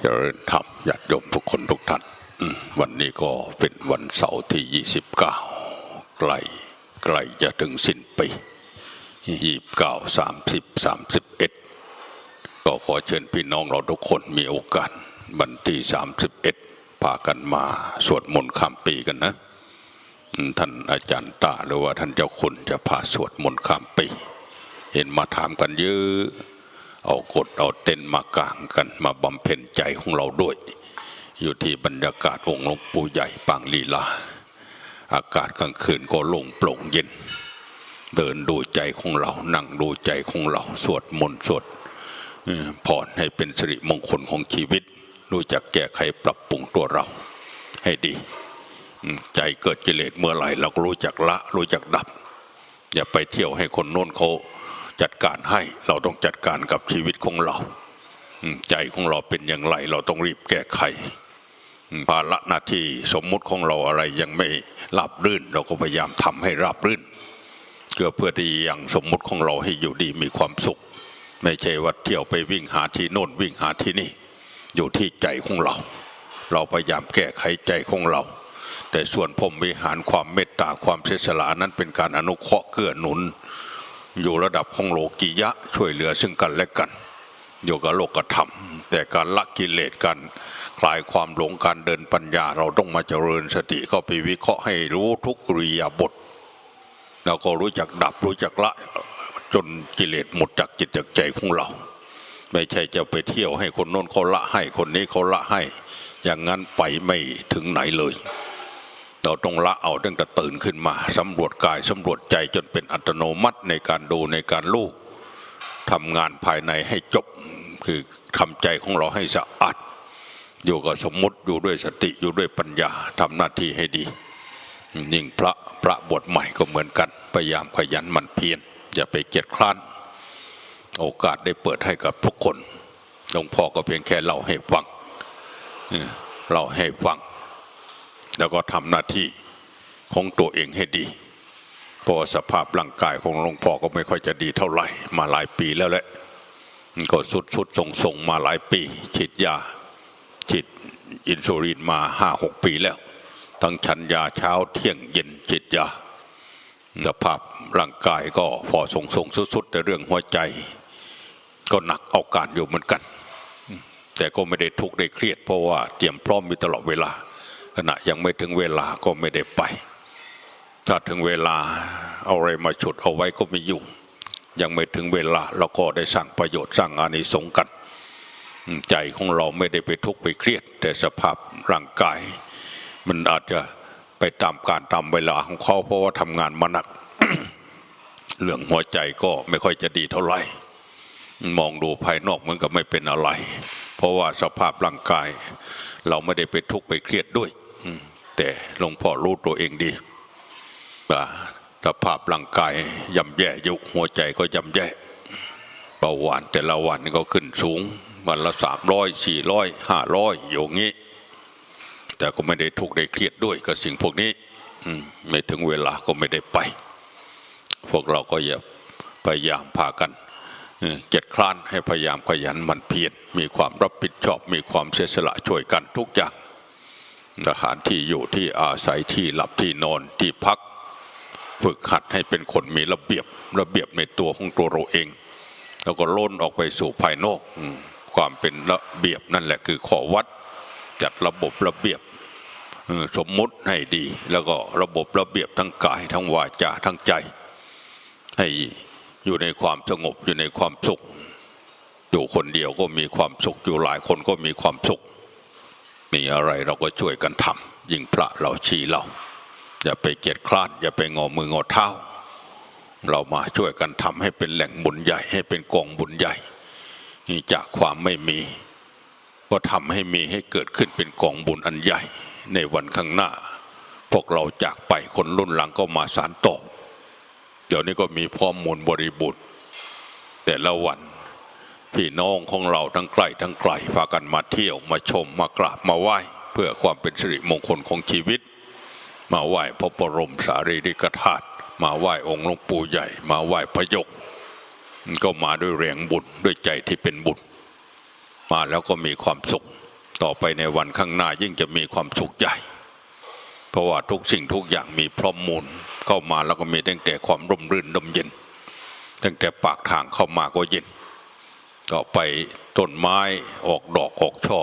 เจริญธรรมญาติโยมทุกคนทุกท่านวันนี้ก็เป็นวันเสาร์ที่ 29 ใกล้ใกล้จะถึงสิ้นปี29 30 31 ก็ขอเชิญพี่น้องเราทุกคนมีโอกาสวันที่ 31 พากันมาสวดมนต์ข้ามปีกันนะ ท่านอาจารย์ตาหรือว่าท่านเจ้าคุณจะพาสวดมนต์ข้ามปี เห็นมาถามกันเยอะ เอากดเอาเต็นมากางกันมาบำเพ็ญใจของเราด้วย อยู่ที่บรรยากาศองค์หลวงปู่ใหญ่ปางลีลา อากาศกลางคืนก็โล่งโปร่งเย็น เดินดูใจของเรา นั่งดูใจของเรา สวดมนต์สวดเอ่อพรให้เป็นสิริมงคลของชีวิต รู้จักแก้ไขปรับปรุงตัวเราให้ดี ใจเกิดกิเลสเมื่อไหร่เราก็รู้จักละ รู้จักดับ อย่าไปเที่ยวให้คนโน้นเขา จัดการให้เราต้องจัดการกับชีวิตของเรา ใจของเราเป็นอย่างไร เราต้องรีบแก้ไขภาระหน้าที่สมมุติของเราอะไรยังไม่ราบรื่น เราก็พยายามทำให้ราบรื่นเพื่อเพื่อที่ยังสมมุติของเราให้อยู่ดีมีความสุข ไม่ใช่ว่าเที่ยวไปวิ่งหาที่โน่นวิ่งหาที่นี่ อยู่ที่ใจของเรา เราพยายามแก้ไขใจของเรา แต่ส่วนพรมวิหารความเมตตาความเสียสละนั้นเป็นการอนุเคราะห์เกื้อหนุน อยู่ระดับของโลกียะช่วยเหลือซึ่งกันและกันอยู่กับโลกธรรม แต่การละกิเลสกันคลายความหลงการเดินปัญญา เราต้องมาเจริญสติเข้าไปวิเคราะห์ให้รู้ทุกริยาบทเราก็รู้จักดับรู้จักละจนกิเลสหมดจากจิตจากใจของเรา ไม่ใช่จะไปเที่ยวให้คนโน้นเขาละให้คนนี้เขาละให้ อย่างนั้นไปไม่ถึงไหนเลย เราต้องละเอาตั้งแต่ตื่นขึ้นมาสำรวจกายสำรวจใจจนเป็นอัตโนมัติในการดูในการรู้ทำงานภายในให้จบคือทำใจของเราให้สะอาดอยู่กับสมมติอยู่ด้วยสติอยู่ด้วยปัญญาทำหน้าที่ให้ดี ยิ่งพระพระบวชใหม่ก็เหมือนกันพยายามขยันมันเพียรอย่าไปเกียจคร้าน โอกาสได้เปิดให้กับทุกคนหลวงพ่อก็เพียงแค่เล่าให้ฟังเล่าให้ฟัง แล้วก็ทำหน้าที่ของตัวเองให้ดีเพราะสภาพร่างกายของหลวงพ่อก็ไม่ค่อยจะดีเท่าไหร่ มาหลายปีแล้วแหละก็สุดสุดส่งส่งมาหลายปีฉีดยาฉีดอินซูลินมาห้าหกปีแล้ว ทั้งชันยาเช้าเที่ยงเย็นฉีดยาสภาพร่างกายก็พอส่งส่งสุดๆแต่เรื่องหัวใจ ก็หนักเอาการอยู่เหมือนกัน แต่ก็ไม่ได้ทุกข์ได้เครียดเพราะว่าเตรียมพร้อมอยู่ตลอดเวลา ณะยังไม่ถึงเวลาก็ไม่ได้ไป ถ้าถึงเวลาเอาอะไรมาฉุดเอาไว้ก็ไม่อยู่ยังไม่ถึงเวลาเราก็ได้สร้างประโยชน์สร้างอานิสงส์กัน ใจของเราไม่ได้ไปทุกข์ไปเครียด แต่สภาพร่างกาย มันอาจจะไปตามการตามเวลาของเขาเพราะว่าทำงานมาหนัก เรื่องหัวใจก็ไม่ค่อยจะดีเท่าไหร่ มองดูภายนอกเหมือนกับไม่เป็นอะไร เพราะว่าสภาพร่างกาย เราไม่ได้ไปทุกข์ไปเครียดด้วย แต่หลวงพ่อรู้ตัวเองดีว่าสภาพร่างกายย่ำแย่ยุหัวใจก็ย่ำแย่เบาหวานแต่ละวันก็ขึ้นสูง วันละสามร้อยสี่ร้อยห้าร้อยอยู่งี้ แต่ก็ไม่ได้ทุกข์ได้เครียดด้วยกับสิ่งพวกนี้ไม่ถึงเวลาก็ไม่ได้ไป พวกเราก็อย่าพยายามพากันเจ็ดคลานให้พยายามขยันมันเพียรมีความรับผิดชอบมีความเสียสละช่วยกันทุกอย่าง อาหารที่อยู่ที่อาศัยที่หลับที่นอนที่พัก ฝึกหัดให้เป็นคนมีระเบียบระเบียบในตัวของตัวเราเอง แล้วก็ล้นออกไปสู่ภายนอกความเป็นระเบียบนั่นแหละคือข้อวัด จัดระบบระเบียบสมมุติให้ดี แล้วก็ระบบระเบียบทั้งกายทั้งวาจาทั้งใจ ให้อยู่ในความสงบอยู่ในความสุข อยู่คนเดียวก็มีความสุขอยู่หลายคนก็มีความสุข มีอะไรเราก็ช่วยกันทำยิ่งพระเราชี้เรา อย่าไปเกียจคลาด อย่าไปงอมืองอเท้า เรามาช่วยกันทำให้เป็นแหล่งบุญใหญ่ ให้เป็นกองบุญใหญ่จากความไม่มี ก็ทำให้มีให้เกิดขึ้นเป็นกองบุญอันใหญ่ ในวันข้างหน้า พวกเราจากไปคนรุ่นหลังก็มาสานต่อเดี๋ยวนี้ก็มีพร้อมมูลบริบูรณ์แต่ละวัน พี่น้องของเราทั้งไกล้ทั้งไกลพากันมาเที่ยวมาชมมากราบมาไหว้ เพื่อความเป็นสิริมงคลของชีวิต มาไหว้พระบรมสารีริกธาตุมาไหว้องค์หลวงปู่ใหญ่ มาไหว้พระยกก็มาด้วยแรงบุญด้วยใจที่เป็นบุญมาแล้วก็มีความสุข ต่อไปในวันข้างหน้ายิ่งจะมีความสุขใหญ่ เพราะว่าทุกสิ่งทุกอย่างมีพร้อมมูลเข้ามาแล้วก็มีตั้งแต่ความร่มรื่นลมเย็น ตั้งแต่ปากทางเข้ามาก็เย็น ต่อไปต้นไม้ออกดอกออกช่อ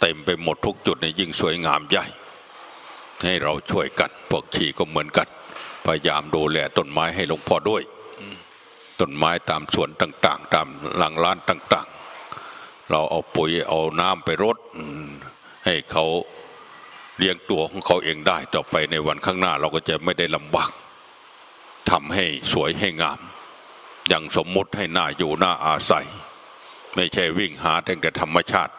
เต็มไปหมดทุกจุดในยิ่งสวยงามใหญ่ ให้เราช่วยกันพวกชีก็เหมือนกัน พยายามดูแลต้นไม้ให้หลวงพ่อด้วยต้นไม้ตามสวนต่าง ๆ ตามหลังร้านต่าง ๆ เราเอาปุ๋ยเอาน้ำไปรดให้เขาเลี้ยงตัวของเขาเองได้ต่อไปในวันข้างหน้าเราก็จะไม่ได้ลำบากทำให้สวยให้งาม อย่างสมมติให้หน้าอยู่หน้าอาศัย ไม่ใช่วิ่งหาแต่ธรรมชาติ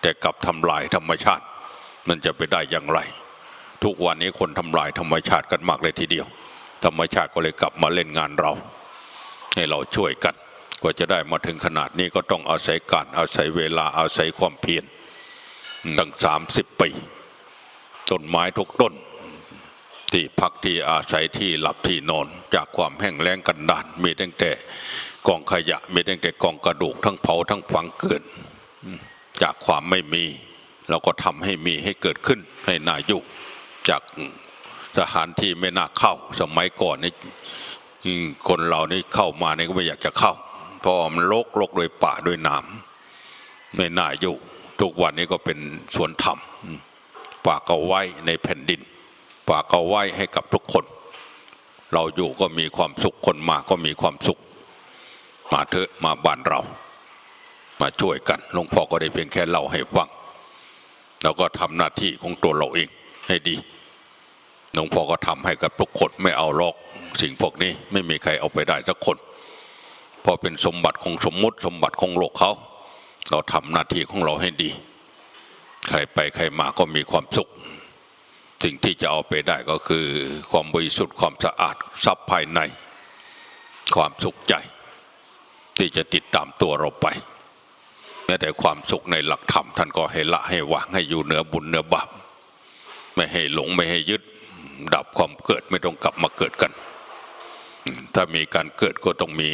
แต่กลับทำลายธรรมชาติ มันจะไปได้อย่างไร ทุกวันนี้คนทำลายธรรมชาติกันมากเลยทีเดียว ธรรมชาติก็เลยกลับมาเล่นงานเรา ให้เราช่วยกันกว่าจะได้มาถึงขนาดนี้ก็ต้องอาศัยการอาศัยเวลาอาศัยความเพียรตั้งสามสิบปีต้นไม้ทุกต้น ที่พักที่อาศัยที่หลับที่นอน จากความแห้งแล้งกันดานมีตั้งแต่ กองขยะมีตั้งแต่กองกระดูกทั้งเผาทั้งฝังเกิด จากความไม่มี เราก็ทำให้มีให้เกิดขึ้นให้น่าอยู่จากสถานที่ไม่น่าเข้าสมัยก่อนนี่คนเรานี่เข้ามานี่ก็ไม่อยากจะเข้า เพราะมันรกรกโดวยป่าโดวยน้ำไม่น่าอยู่ ทุกวันนี้ก็เป็นสวนธรรมอืมฝากเอาไว้ในแผ่นดินฝากเอาไว้ให้กับทุกคน เราอยู่ก็มีความสุขคนมาก็มีความสุข มาเถอะมาบ้านเรา มาช่วยกันหลวงพ่อก็ได้เพียงแค่เล่าให้ฟังแล้วก็ทำหน้าที่ของตัวเราเองให้ดีหลวงพ่อก็ทำให้กับทุกคนไม่เอาลอกสิ่งพวกนี้ไม่มีใครเอาไปได้สักคนเพราะเป็นสมบัติของสมมติสมบัติของโลกเขา เราทำหน้าที่ของเราให้ดี ใครไปใครมาก็มีความสุข สิ่งที่จะเอาไปได้ก็คือ ความบริสุทธิ์ความสะอาดทรัพย์ภายใน ความสุขใจ ที่จะติดตามตัวเราไปแม้แต่ความสุขในหลักธรรมท่านก็ให้ละให้วางให้อยู่เหนือบุญเหนือบาปไม่ให้หลงไม่ให้ยึด ดับความเกิดไม่ต้องกลับมาเกิดกัน ถ้ามีการเกิดก็ต้องมี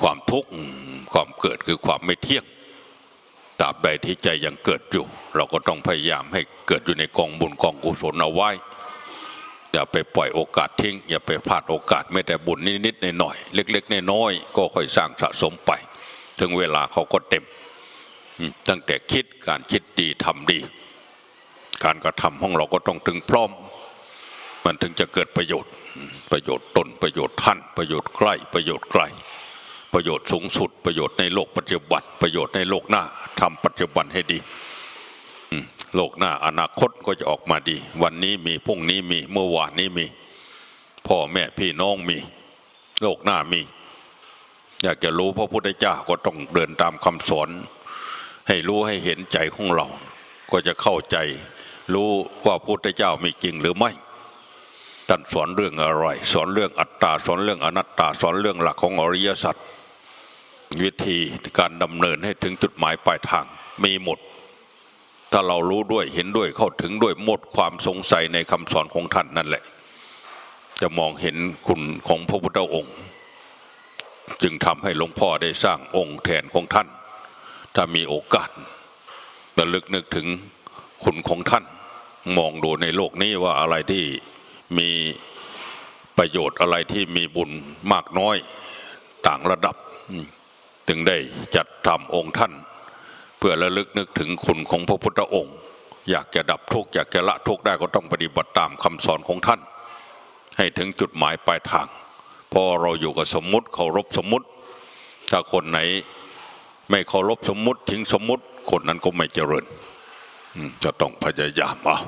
ความทุกข์ความเกิดคือความไม่เที่ยงตราบใดที่ใจยังเกิดอยู่ เราก็ต้องพยายามให้เกิดอยู่ในกองบุญกองกุศลเอาไว้ อย่าไปปล่อยโอกาสทิ้ง อย่าไปพลาดโอกาสไม่แต่บุญนิดๆหน่อยๆเล็กๆน้อยๆก็ค่อยสร้างสะสมไป ถึงเวลาเขาก็เต็ม ตั้งแต่คิดการคิดดีทำดี การกระทำของเราก็ต้องถึงพร้อม มันถึงจะเกิดประโยชน์ ประโยชน์ตนประโยชน์ท่าน ประโยชน์ใกล้ประโยชน์ไกล ประโยชน์สูงสุด ประโยชน์ในโลกปัจจุบัน ประโยชน์ในโลกหน้าทำปัจจุบันให้ดี โลกหน้าอนาคตก็จะออกมาดี วันนี้มีพรุ่งนี้มีเมื่อวานนี้มี พ่อแม่พี่น้องมี โลกหน้ามี อยากจะรู้พระพุทธเจ้าก็ต้องเดินตามคำสอน ให้รู้ให้เห็นใจของเรา ก็จะเข้าใจ รู้ว่าพระพุทธเจ้ามีจริงหรือไม่ท่านสอนเรื่องอะไร สอนเรื่องอัตตาสอนเรื่องอนัตตาสอนเรื่องหลักของอริยสัจวิธีการดำเนินให้ถึงจุดหมายปลายทางมีหมด ถ้าเรารู้ด้วยเห็นด้วยเข้าถึงด้วยหมดความสงสัยในคำสอนของท่านนั่นแหละ จะมองเห็นคุณของพระพุทธองค์ จึงทำให้หลวงพ่อได้สร้างองค์แทนของท่าน ถ้ามีโอกาสระลึกนึกถึงคุณของท่าน มองดูในโลกนี้ว่าอะไรที่มีประโยชน์อะไรที่มีบุญมากน้อยต่างระดับ ถึงได้จัดทำองค์ท่าน เพื่อระลึกนึกถึงคุณของพระพุทธองค์ อยากจะดับทุกข์อยากจะละทุกข์ได้ก็ต้องปฏิบัติตามคำสอนของท่าน ให้ถึงจุดหมายปลายทางเพอเราอยู่กับสมมุติเคารพสมมุติ ถ้าคนไหนไม่เคารพสมมุติทิ้งสมมุติคนนั้นก็ไม่เจริญจะต้องพยายามเอา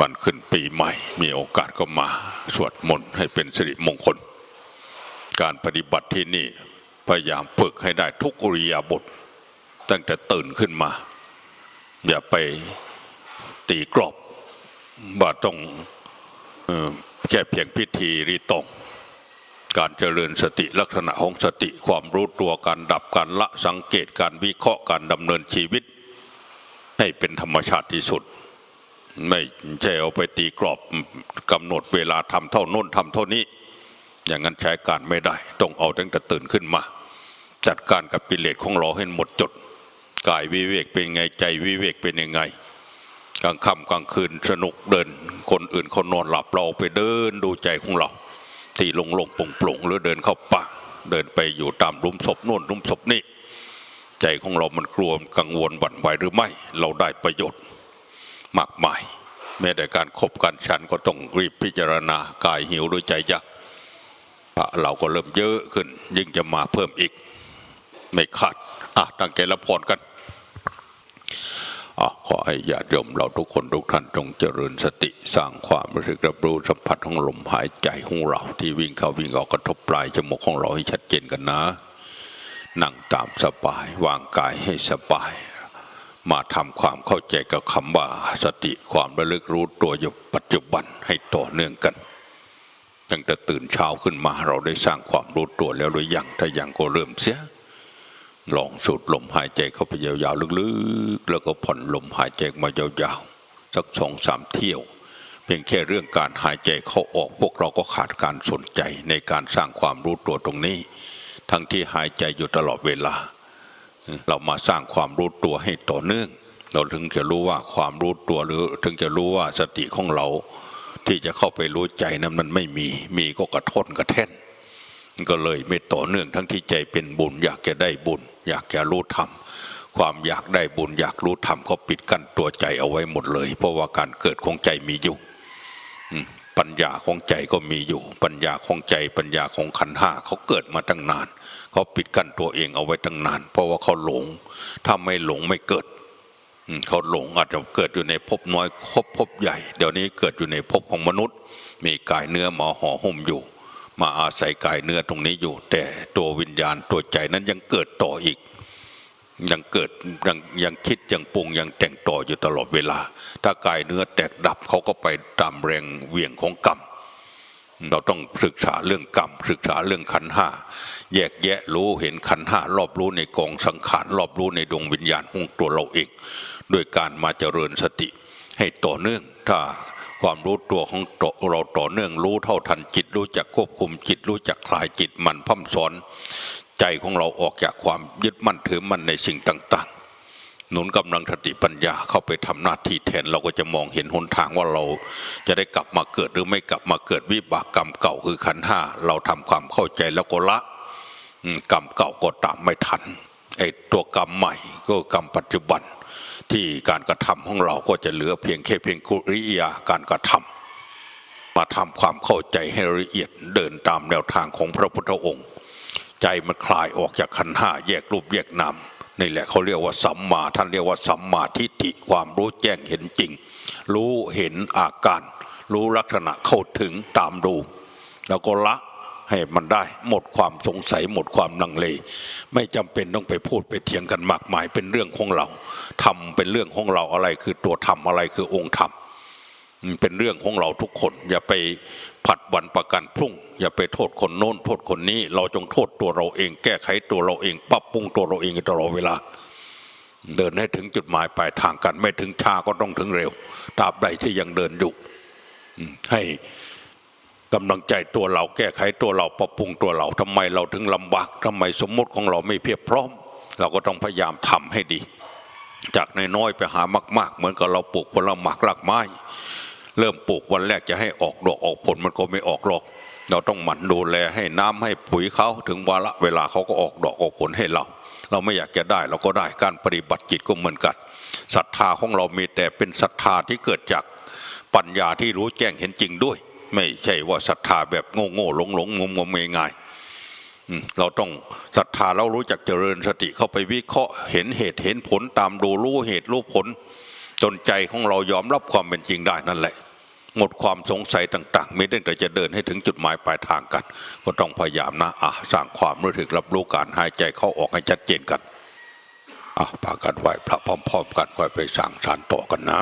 วันขึ้นปีใหม่ มีโอกาสก็มาสวดมนต์ให้เป็นสิริมงคล การปฏิบัติที่นี่พยายามฝึกให้ได้ทุกอริยาบท ตั้งแต่ตื่นขึ้นมา อย่าไปตีกรอบว่าต้องออแค่เพียงพิธีรีตองการเจริญสติลักษณะของสติความรู้ตัวการดับการละสังเกตการวิเคราะห์การดำเนินชีวิต ให้เป็นธรรมชาติที่สุด ไม่ใช่เอาไปตีกรอบกำหนดเวลาทำเท่าโน้นทำเท่านี้ อย่างนั้นใช้การไม่ได้ ต้องเอาตั้งแต่ตื่นขึ้นมา จัดการกับกิเลสของเราให้หมดจด กายวิเวกเป็นไงใจวิเวกเป็นยังไง กลางค่ำกลางคืนสนุกเดิน คนอื่นเขานอนหลับเราไปเดินดูใจของเรา ที่ลงลงปลงปลงหรือเดินเข้าป่าเดินไปอยู่ตามลุมศพโน่นลุมศพนี่ใจของเรามันกลัวกังวลหวั่นไหวหรือไม่ เราได้ประโยชน์มากมาย แม้แต่การคบกันฉันก็ต้องรีบพิจารณากายหิวด้วยใจอยากพระเราก็เริ่มเยอะขึ้น ยิ่งจะมาเพิ่มอีก ไม่ขาดอะตั้งใจรับพรกัน อขอให้ญาติโยมเราทุกคนทุกท่านจงเจริญสติสร้างความรู้สึกรับรู้สัมผัสของลมหายใจของเราที่วิ่งเข้าวิ่งออกกระทบปลายจมูกของเราให้ชัดเจนกันนะ นั่งตามสบายวางกายให้สบาย มาทำความเข้าใจกับคำว่าสติความระลึกรู้ตัวอยู่ปัจจุบันให้ต่อเนื่องกันตั้งแต่ตื่นเช้าขึ้นมาเราได้สร้างความรู้ตัวแล้วหรือยังถ้ายังก็เริ่มเสีย ลองสูดลมหายใจเข้าไปยาวๆลึกๆ แล้วก็ผ่อนลมหายใจมายาวๆ สักสองสามเที่ยว เพียงแค่เรื่องการหายใจเข้าออกพวกเราก็ขาดการสนใจในการสร้างความรู้ตัวตรงนี้ ทั้งที่หายใจอยู่ตลอดเวลา เรามาสร้างความรู้ตัวให้ต่อเนื่อง เราถึงจะรู้ว่าความรู้ตัวหรือถึงจะรู้ว่าสติของเรา ที่จะเข้าไปรู้ใจนั้นมันไม่มีมีก็กระทนกระแท่น ก็เลยไม่ต่อเนื่องทั้งที่ใจเป็นบุญ อยากจะได้บุญ อยากจะรู้ธรรมความอยากได้บุญอยากรู้ธรรมเขาปิดกั้นตัวใจเอาไว้หมดเลย เพราะว่าการเกิดของใจมีอยู่ปัญญาของใจก็มีอยู่ ปัญญาของใจปัญญาของขันธ์ห้าเขาเกิดมาตั้งนานเขาปิดกั้นตัวเองเอาไว้ตั้งนาน เพราะว่าเขาหลง ถ้าไม่หลงไม่เกิดเขาหลงอาจจะเกิดอยู่ในภพน้อยภพภพใหญ่ เดี๋ยวนี้เกิดอยู่ในภพของมนุษย์ มีกายเนื้อมาห่อหุ้มอยู่ มาอาศัยกายเนื้อตรงนี้อยู่ แต่ตัววิญญาณตัวใจนั้นยังเกิดต่ออีก ยังเกิดยังยังคิดยังปรุงยังแต่งต่ออยู่ตลอดเวลา ถ้ากายเนื้อแตกดับเขาก็ไปตามแรงเวี่ยงของกรรมเราต้องศึกษาเรื่องกรรมศึกษาเรื่องขันห้าแยกแยะรู้เห็นขันห้ารอบรู้ในกองสังขารรอบรู้ในดวงวิญญาณของตัวเราเองด้วยการมาเจริญสติให้ต่อเนื่องถ้า ความรู้ตัวของเราต่อเนื่องรู้เท่าทันจิตรู้จักควบคุมจิตรู้จักคลายจิตมันพัฒสอน ใจของเราออกจากความยึดมั่นถือมั่นในสิ่งต่าง ๆ หนุนกำลังสติปัญญาเข้าไปทำหน้าที่แทนเราก็จะมองเห็นหนทางว่าเรา จะได้กลับมาเกิดหรือไม่กลับมาเกิดวิบากกรรมเก่าคือขันห้าเราทำความเข้าใจแล้วก็ละกรรมเก่าก็ตามไม่ทันไอ้ตัวกรรมใหม่ก็กรรมปัจจุบัน ที่การกระทำของเราก็จะเหลือเพียงแค่เพียงกุริยาการกระทำมาทำความเข้าใจให้ละเอียดเดินตามแนวทางของพระพุทธองค์ ใจมันคลายออกจากขันห้าแยกรูปแยกนามนี่แหละเขาเรียกว่าสัมมาท่านเรียกว่าสัมมาทิฏฐิความรู้แจ้งเห็นจริง รู้เห็นอาการ รู้ลักษณะเข้าถึงตามดู แล้วก็ละ ให้มันได้ หมดความสงสัยหมดความลังเล ไม่จำเป็นต้องไปพูดไปเถียงกันมากมายเป็นเรื่องของเราทำเป็นเรื่องของเราอะไรคือตัวธรรมอะไรคือองค์ธรรมเป็นเรื่องของเราทุกคน อย่าไปผัดวันประกันพรุ่ง อย่าไปโทษคนโน้น โทษคนนี้ เราจงโทษตัวเราเอง แก้ไขตัวเราเองปรับปรุงตัวเราเองตลอดเวลา เดินให้ถึงจุดหมายปลายทางกัน ไม่ถึงช้าก็ต้องถึงเร็วตราบใดที่ยังเดินอยู่ให้ กำลังใจตัวเราแก้ไขตัวเราปรับปรุงตัวเราทำไมเราถึงลำบากทำไมสมมติของเราไม่เพียบพร้อม เราก็ต้องพยายามทำให้ดี จากน้อยๆไปหามาก ๆ เหมือนกับเราปลูกผลหมากรากไม้ เริ่มปลูกวันแรกจะให้ออกดอกออกผลมันก็ไม่ออกหรอก เราต้องหมั่นดูแลให้น้ำให้ปุ๋ยเขาถึงวาระเวลาเขาก็ออกดอกออกผลให้เรา เราไม่อยากจะได้เราก็ได้การปฏิบัติจิตก็เหมือนกันศรัทธาของเรามีแต่เป็นศรัทธาที่เกิดจากปัญญาที่รู้แจ้งเห็นจริงด้วย ไม่ใช่ว่าศรัทธาแบบโง่โง่หลงหลงงมงมง่ายๆเราต้องศรัทธาเรารู้จักเจริญสติเข้าไปวิเคราะห์เห็นเหตุเห็นผลตามดูรู้เหตุรู้ผล จนใจของเรายอมรับความเป็นจริงได้นั่นแหละ หมดความสงสัยต่างๆไม่ได้แต่จะเดินให้ถึงจุดหมายปลายทางกัน ก็ต้องพยายามนะอะสร้างความรู้สึกรับรู้การหายใจเข้าออกให้ชัดเจนกันอะพากันไหวพระพร้อมๆกันค่อยไปสั่งสารต่อกันนะ